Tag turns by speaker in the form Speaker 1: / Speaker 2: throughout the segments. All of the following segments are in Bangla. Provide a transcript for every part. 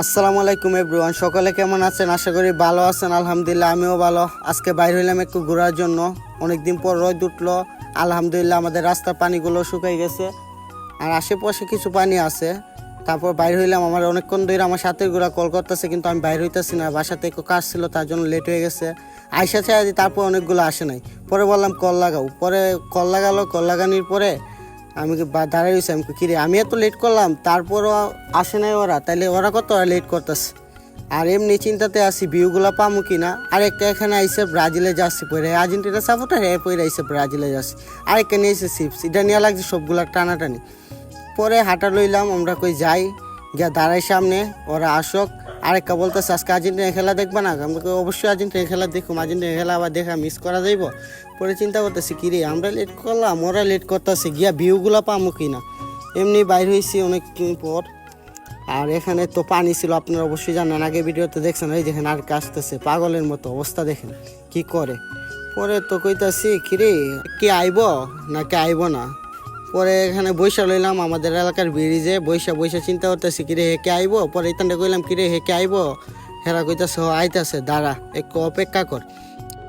Speaker 1: আসসালামু আলাইকুম এভরিওয়ান, সকলে কেমন আছেন? আশা করি ভালো আছেন, আলহামদুলিল্লাহ, আমিও ভালো। আজকে বাইর হইলাম একটু ঘোরার জন্য। অনেকদিন পর রোদ উঠল। আলহামদুলিল্লাহ, আমাদের রাস্তার পানিগুলো শুকাই গেছে। আর আশেপাশে কিছু পানি আছে। তারপর বাইর হইলাম, আমার অনেকক্ষণ ধরে আমার সাথে ঘোরা কল করতেছে, কিন্তু আমি বাইর হইতেছি না। বাসাতে একটু কাজ ছিল, তার জন্য লেট হয়ে গেছে। আইসা চাই তারপর অনেকগুলো আসে নাই। পরে বললাম, কল লাগাও। পরে কল লাগালো, কল লাগানোর পরে আমি কি দাঁড়াই আমি কই, কিরে? আমি এত লেট করলাম তারপরও আসে নাই ওরা। তাইলে ওরা কত লেট করতেছে? আর এমনি চিন্তাতে আসি ভিউগুলো পামু কিনা? আরেকটা এখানে আইসে ব্রাজিলে যাচ্ছি পরে। আর্জেন্টিনা সাপোর্টার হ্যাঁ পরে আইসে ব্রাজিলে যাচ্ছি। আরেকটা নিয়েছে চিপস এটা নিয়ে লাগছে সবগুলা টানাটানি। পরে হাঁটা লইলাম আমরা কই যাই গিয়া দাঁড়াই সামনে ওরা আসক। আরেকটা বলতেছে আজকে আর্জেন্টিনা খেলা দেখবা না? আমরা কই, অবশ্যই আর্জেন্টিনা খেলা দেখুম। আর্জেন্টিনা খেলা আবার দেখা মিস করা যাইব? পরে চিন্তা করতেছি কি রে আমরা লেট করলাম ওরা লেট করতেছে গিয়া ভিউগুলো পামু কিনা এমনি বাইর হয়েছি অনেকদিন পর। আর এখানে তো পানি ছিল আপনারা অবশ্যই জানেন আগে ভিডিওতে দেখছেন এই দেখেন আর আসতেছে পাগলের মতো অবস্থা দেখেন কি করে? পরে তো কইতাছি কিরে কে আইব? না কে আইব না? পরে এখানে বৈশা লইলাম আমাদের এলাকার ব্রিজে। বৈশা বৈশা চিন্তা করতেছি, কিরে হেঁকে আইব? পরে ইতানটা কইলাম, কিরে হেঁকে আইব? হেরা কইতাছে আইতাছে, দাঁড়া, একটু অপেক্ষা কর।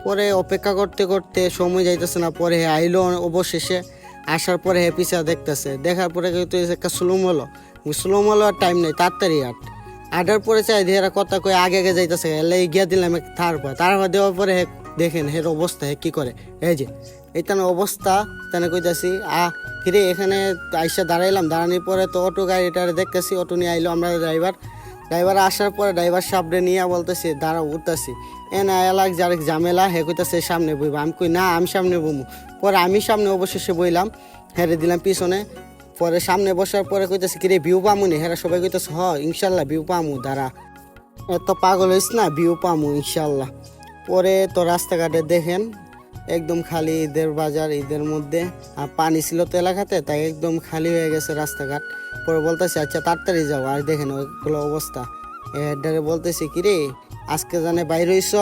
Speaker 1: পরে অপেক্ষা করতে করতে সময় যাইতেছে না, পরে আইলো অবশেষে। আসার পরে হে পিছা দেখতেছে, দেখার পরে একটা স্লোম হলো স্লোম হলো আর টাইম নেই, তাড়াতাড়ি আট। আটার পরে চাই হেরা কথা কয়ে আগে আগে যাইতেছে, এলে গিয়া দিলাম এক তারপর তারপর দেওয়ার পরে দেখেন হের অবস্থা, হে কি করে? এই যে এইটার অবস্থা, তেনে কইতাছি আ ফিরে এখানে আইসা দাঁড়াইলাম। দাঁড়ানোর পরে তো অটো গাড়িটা দেখতেছি, অটো নিয়ে আইলো আমরা ড্রাইভার ড্রাইভার আসার পরে ড্রাইভার সামনে নিয়ে বলতেছে দাঁড়া উঠতেছি। এ না এলাক যার ঝামেলা। হে কইতাছে সামনে বইব। আমি কই, না, আমি সামনে বমু পরে আমি সামনে অবশেষে বইলাম, হেরে দিলাম পিছনে। পরে সামনে বসার পরে কইতাছে, কিরে ভিউ পামুনি হেরা সবাই কইতাছে, হ, ইনশাল্লাহ ভিউ পামু, দাঁড়া। এত পাগল হইস না ভিউ পামু, ইনশাল্লাহ। পরে তো রাস্তাঘাটে দেখেন একদম খালি ঈদের বাজার, ঈদের মধ্যে। আর পানি ছিল তো এলাকাতে, তাই একদম খালি হয়ে গেছে রাস্তাঘাট। পরে বলতেছে আচ্ছা তাড়াতাড়ি যাও। আর দেখেন ওইগুলো অবস্থা। এডারে বলতেছে, কি রে, আজকে জানে বাইরে হইস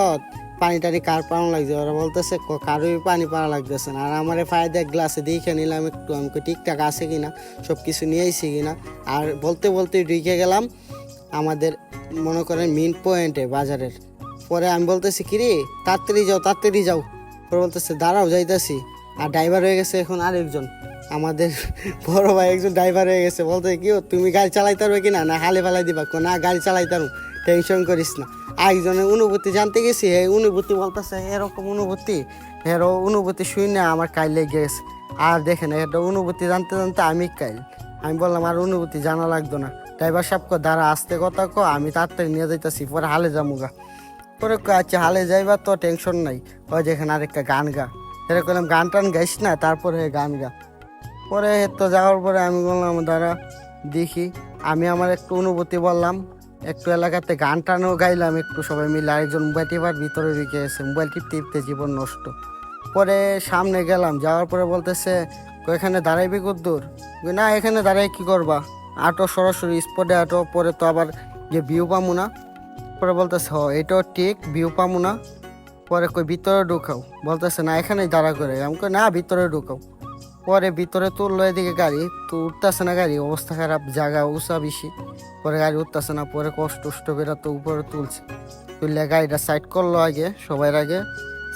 Speaker 1: পানি টানি কার পানো লাগছে? ওরা বলতেছে কারোই পানি পাওয়া লাগতেছে না। আর আমার ফায়দা গ্লাসে দেখে নিলাম একটু আমাকে ঠিকঠাক আছে কিনা? সব কিছু নিয়ে আইছি কিনা? আর বলতে বলতে ঢুকে গেলাম আমাদের, মনে করেন মেন পয়েন্টে বাজারের। পরে আমি বলতেছি, কি রে, তাড়াতাড়ি যাও তাড়াতাড়ি যাও। পরে বলতেছে দাঁড়াও যাইতাছি। আর ড্রাইভার হয়ে গেছে এখন আরেকজন। আমাদের বড় ভাই একজন ড্রাইভার হয়ে গেছে। বলতে কি তুমি গাড়ি চালাইতে পারবে কিনা? না হালে ফালাই দিবা কো, না গাড়ি চালাইতে পারো। টেনশন করিস না। আরেকজনের অনুভূতি জানতে গেছি এই অনুভূতি বলতেছে এরকম অনুভূতি? এর অনুভূতি শুই না আমার কাইল লেগে গেছে। আর দেখেন এটা অনুভূতি জানতে জানতে আমি কাইল আমি বললাম আর অনুভূতি জানা লাগতো না। ড্রাইভার সাহেব কো দাঁড়া আসতে কথা কো আমি তাড়াতাড়ি নিয়ে যাইতাছি পরে হালে যামুগা। পরে কয়, আচ্ছা হালে যাইবা তো টেনশন নাই। ওই যেখানে আরেকটা গান গা। এরকম গান টান গাইস না? তারপরে গান গা। পরে তো যাওয়ার পরে আমি বললাম দাঁড়া দেখি। আমি আমার একটু অনুভূতি বললাম একটু এলাকাতে গান টানও গাইলাম একটু সবাই মিলে আরেকজন মোবাইল টিপার ভিতরে ঢুকে গেছে মোবাইল টিপতে জীবন নষ্ট। পরে সামনে গেলাম যাওয়ার পরে বলতেছে "কই, এখানে দাঁড়াইবি কদ্দূর? না এখানে দাঁড়াই কি করবা? আটো সরাসরি স্পটে আটো পরে তো আবার যে ভিউ পামু না। পরে বলতেছে হ এটাও ঠিক ভিউ পামু না। পরে কই ভিতরে ঢুকাও। বলতেছে না এখানেই দাঁড়া করে। আমি কই না ভিতরে ঢুকাও। পরে ভিতরে তুললো এদিকে গাড়ি তো উঠতেছে না গাড়ি অবস্থা খারাপ জায়গা উঁচা বেশি। পরে গাড়ি উঠতেছে না পরে কষ্ট উষ্ট বেরা তো উপরে তুলছে। তুললে গাড়িটা সাইড করল আগে সবার আগে।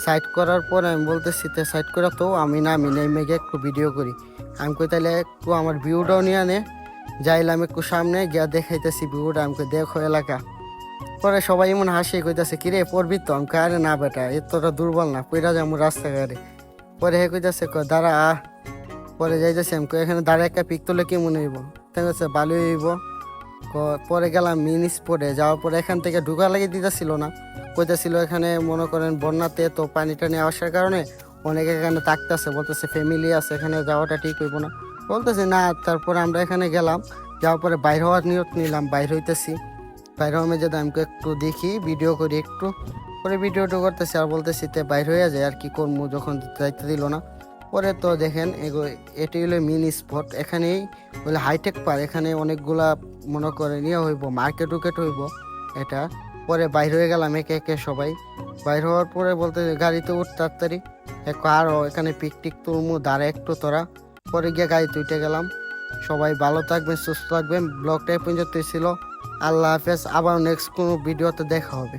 Speaker 1: সাইড করার পরে আমি বলতেছি তে সাইড করা তো আমি না আমি নেমে গিয়ে একটু ভিডিও করি। আমি কই তাহলে একটু আমার ভিউটাও নিয়ে আনে। যাইলাম একটু সামনে গিয়া দেখাইতেছি ভিউটা আমি কই, দেখো এলাকা। পরে সবাই এমন হাসি কইতাছে, কিরে, পড়বি তো? আমি আরে না বেটা, এতটা দুর্বল না, পইরা যাব রাস্তাঘাটে। পরে হে কইতাছে ক দাঁড়া, আহ। পরে যাইতেছি, আমি এখানে দাঁড়া একটা পিক তুলে কেমন হইব? তাই ভালো হইব। ক- পরে গেলাম মিনি স্পটে যাওয়ার পরে এখান থেকে ঢুকা লাগিয়ে দিতেছিল না। কইতেছিল, এখানে মনে করেন বন্যাতে তো পানি টানি আসার কারণে অনেকে এখানে থাকতেছে, বলতেছে ফ্যামিলি আছে, এখানে যাওয়াটা ঠিক হইব না। বলতেছে, না, তারপরে আমরা এখানে গেলাম, যাওয়ার পরে বাইরে হওয়ার নিয়ত নিলাম, বাইরে হইতেছি। বাইরে হমে যদি আমি একটু দেখি ভিডিও করি একটু। পরে ভিডিওটা করতেছি আর বলতেছি তে বাইর হয়ে যায়, আর কি করব যখন যাইতে দিল না। পরে তো দেখেন, এগো এটি হলো মিনি স্পট এখানেই বলে হাইটেক পার এখানে অনেকগুলা মনে করে নিয়ে হইব মার্কেট উকেট হইব এটা। পরে বাইর হয়ে গেলাম একে একে সবাই। বাইর হওয়ার পরে বলতে গাড়িতে উঠ তাড়াতাড়ি। এক আরও এখানে পিকটিক তুলমু, দাঁড়ে একটু তোরা। পরে গিয়ে গাড়িতে উঠে গেলাম। সবাই ভালো থাকবেন, সুস্থ থাকবেন। ব্লগটা এই পর্যন্ত ছিল। আল্লাহ হাফেজ আবার নেক্সট কোনো ভিডিওতে দেখা হবে।